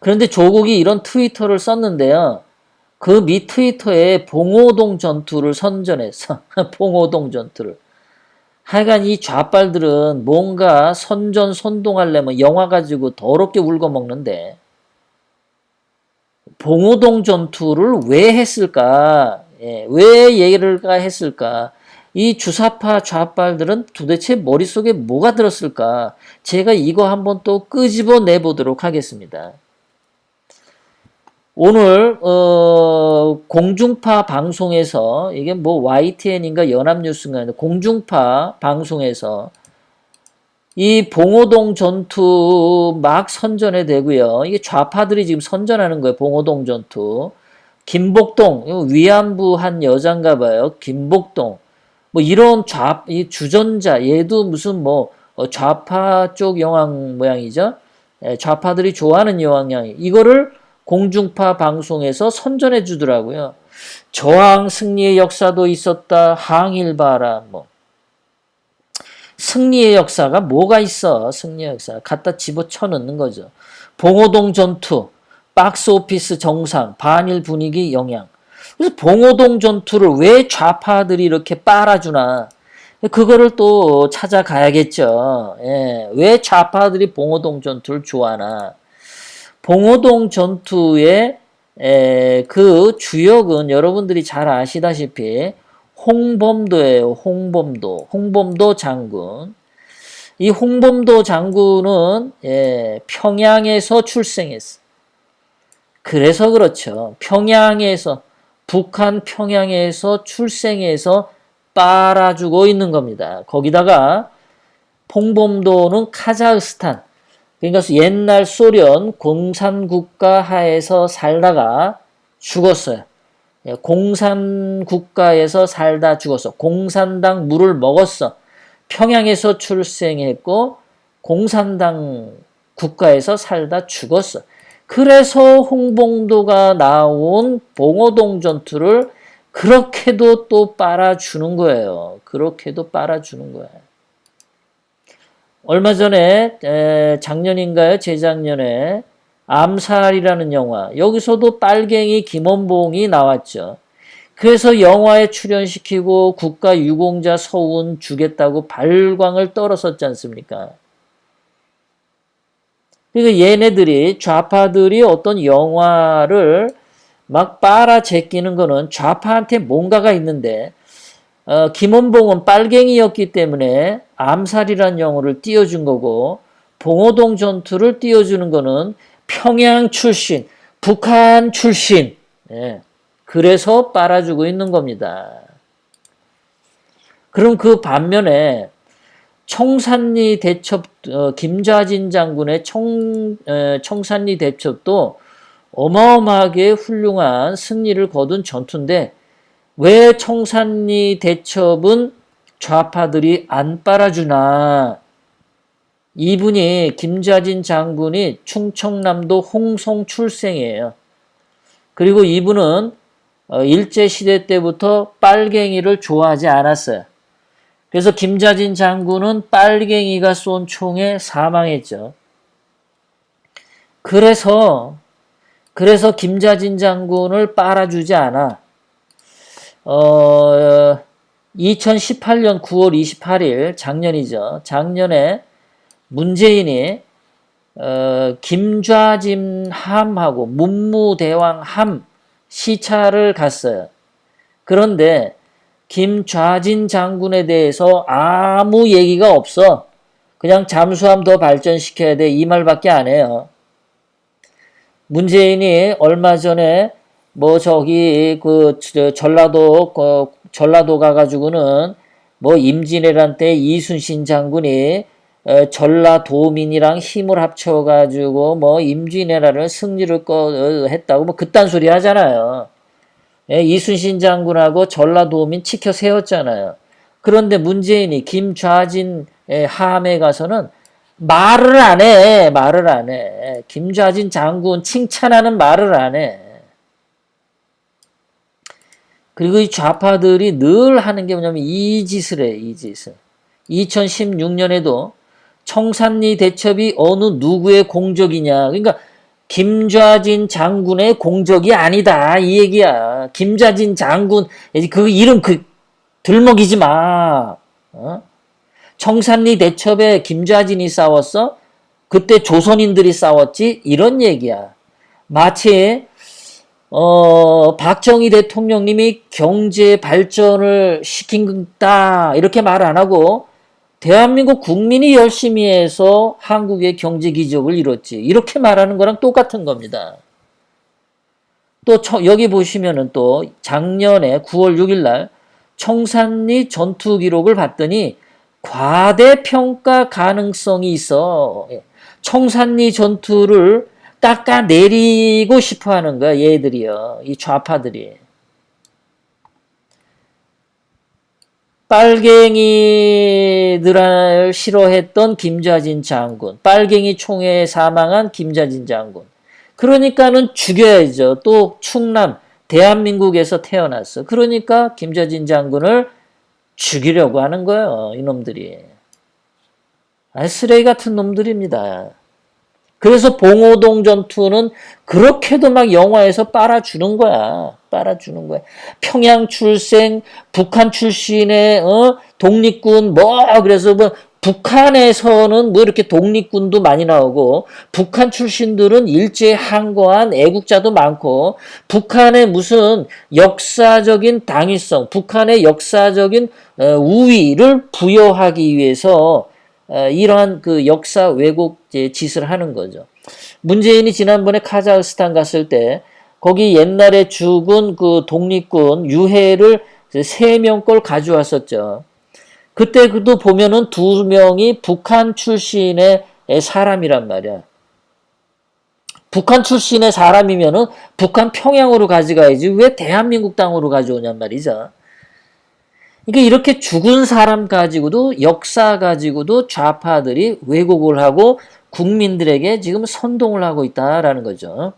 그런데 조국이 이런 트위터를 썼는데요. 그 미 트위터에 봉오동 전투를 선전했어. 봉오동 전투를. 하여간 이 좌빨들은 뭔가 선전 선동하려면 영화 가지고 더럽게 울고 먹는데 봉오동 전투를 왜 했을까? 예, 왜 얘기를가 했을까? 이 주사파 좌빨들은 도대체 머릿속에 뭐가 들었을까? 제가 이거 한번 또 끄집어 내보도록 하겠습니다. 오늘 어, 공중파 방송에서 이게 뭐 YTN인가 연합뉴스인가 공중파 방송에서 이 봉오동 전투 막 선전해 되고요. 이게 좌파들이 지금 선전하는 거예요. 봉오동 전투. 김복동 위안부 한 여잔가 봐요. 김복동 뭐 이런 좌 이 주전자 얘도 무슨 뭐 어, 좌파 쪽 영향 모양이죠. 예, 좌파들이 좋아하는 영향 이거를 공중파 방송에서 선전해 주더라고요. 저항 승리의 역사도 있었다. 항일 봐라. 뭐 승리의 역사가 뭐가 있어? 승리의 역사 갖다 집어쳐 넣는 거죠. 봉오동 전투, 박스 오피스 정상, 반일 분위기 영향. 그래서 봉오동 전투를 왜 좌파들이 이렇게 빨아주나? 그거를 또 찾아가야겠죠. 예, 왜 좌파들이 봉오동 전투를 좋아하나? 봉오동 전투의 에, 그 주역은 여러분들이 잘 아시다시피 홍범도예요. 홍범도. 홍범도 장군. 이 홍범도 장군은 예, 평양에서 출생했어. 그래서 그렇죠. 평양에서 북한 평양에서 출생해서 빨아주고 있는 겁니다. 거기다가 홍범도는 카자흐스탄 그러니까 옛날 소련 공산국가 하에서 살다가 죽었어요. 예, 공산국가에서 살다 죽었어. 공산당 물을 먹었어. 평양에서 출생했고 공산당 국가에서 살다 죽었어. 그래서 홍봉도가 나온 봉오동 전투를 그렇게도 또 빨아주는 거예요. 그렇게도 빨아주는 거예요. 얼마 전에 작년인가요? 재작년에 암살이라는 영화 여기서도 빨갱이 김원봉이 나왔죠. 그래서 영화에 출연시키고 국가 유공자 서운 주겠다고 발광을 떨었었지 않습니까? 그러니까 얘네들이 좌파들이 어떤 영화를 막 빨아 제끼는 거는 좌파한테 뭔가가 있는데 어, 김원봉은 빨갱이였기 때문에 암살이란 영어를 띄워준 거고 봉오동 전투를 띄워주는 거는 평양 출신, 북한 출신. 예, 그래서 빨아주고 있는 겁니다. 그럼 그 반면에 청산리 대첩 어, 김좌진 장군의 청, 에, 청산리 대첩도 어마어마하게 훌륭한 승리를 거둔 전투인데 왜 청산리 대첩은 좌파들이 안 빨아주나? 이분이 김좌진 장군이 충청남도 홍성 출생이에요. 그리고 이분은 어, 일제시대 때부터 빨갱이를 좋아하지 않았어요. 그래서 김좌진 장군은 빨갱이가 쏜 총에 사망했죠. 그래서 그래서 김좌진 장군을 빨아주지 않아. 어, 2018년 9월 28일 작년이죠. 작년에 문재인이 어, 김좌진 함하고 문무대왕 함 시차를 갔어요. 그런데 김좌진 장군에 대해서 아무 얘기가 없어. 그냥 잠수함 더 발전시켜야 돼. 이 말밖에 안 해요. 문재인이 얼마 전에 뭐 저기 그 전라도 그 전라도 가가지고는 뭐 임진왜란 때 이순신 장군이 전라도민이랑 힘을 합쳐가지고 뭐 임진왜란을 승리를 꺼 했다고 뭐 그딴 소리 하잖아요. 예, 이순신 장군하고 전라도민 치켜 세웠잖아요. 그런데 문재인이 김좌진 함에 가서는 말을 안 해. 말을 안 해. 김좌진 장군 칭찬하는 말을 안 해. 그리고 이 좌파들이 늘 하는 게 뭐냐면 이 짓을 해. 이 짓을. 2016년에도 청산리 대첩이 어느 누구의 공적이냐. 그러니까 김좌진 장군의 공적이 아니다 이 얘기야. 김좌진 장군 그 이름 그 들먹이지 마. 어? 청산리 대첩에 김좌진이 싸웠어? 그때 조선인들이 싸웠지? 이런 얘기야. 마치 어, 박정희 대통령님이 경제 발전을 시킨다 이렇게 말 안 하고 대한민국 국민이 열심히 해서 한국의 경제 기적을 이뤘지 이렇게 말하는 거랑 똑같은 겁니다. 또 처- 여기 보시면은 또 작년에 9월 6일 날 청산리 전투 기록을 봤더니 과대평가 가능성이 있어. 예. 청산리 전투를 깎아내리고 싶어 하는 거야, 얘들이요. 이 좌파들이. 빨갱이들을 싫어했던 김좌진 장군, 빨갱이 총에 사망한 김좌진 장군. 그러니까는 죽여야죠. 또 충남, 대한민국에서 태어났어. 그러니까 김좌진 장군을 죽이려고 하는 거예요, 이놈들이. 아, 쓰레기 같은 놈들입니다. 그래서 봉오동 전투는 그렇게도 막 영화에서 빨아주는 거야. 빨아주는 거야. 평양 출생, 북한 출신의 어? 독립군 뭐 그래서 뭐 북한에서는 뭐 이렇게 독립군도 많이 나오고 북한 출신들은 일제 항거한 애국자도 많고 북한의 무슨 역사적인 당위성, 북한의 역사적인 어, 우위를 부여하기 위해서 어, 이러한 그 역사 왜곡 짓을 하는 거죠. 문재인이 지난번에 카자흐스탄 갔을 때 거기 옛날에 죽은 그 독립군 유해를 세 명 걸 가져왔었죠. 그때 그도 보면은 두 명이 북한 출신의 사람이란 말이야. 북한 출신의 사람이면은 북한 평양으로 가져가야지 왜 대한민국 땅으로 가져오냔 말이죠. 그러니까 이렇게 죽은 사람 가지고도 역사 가지고도 좌파들이 왜곡을 하고 국민들에게 지금 선동을 하고 있다라는 거죠.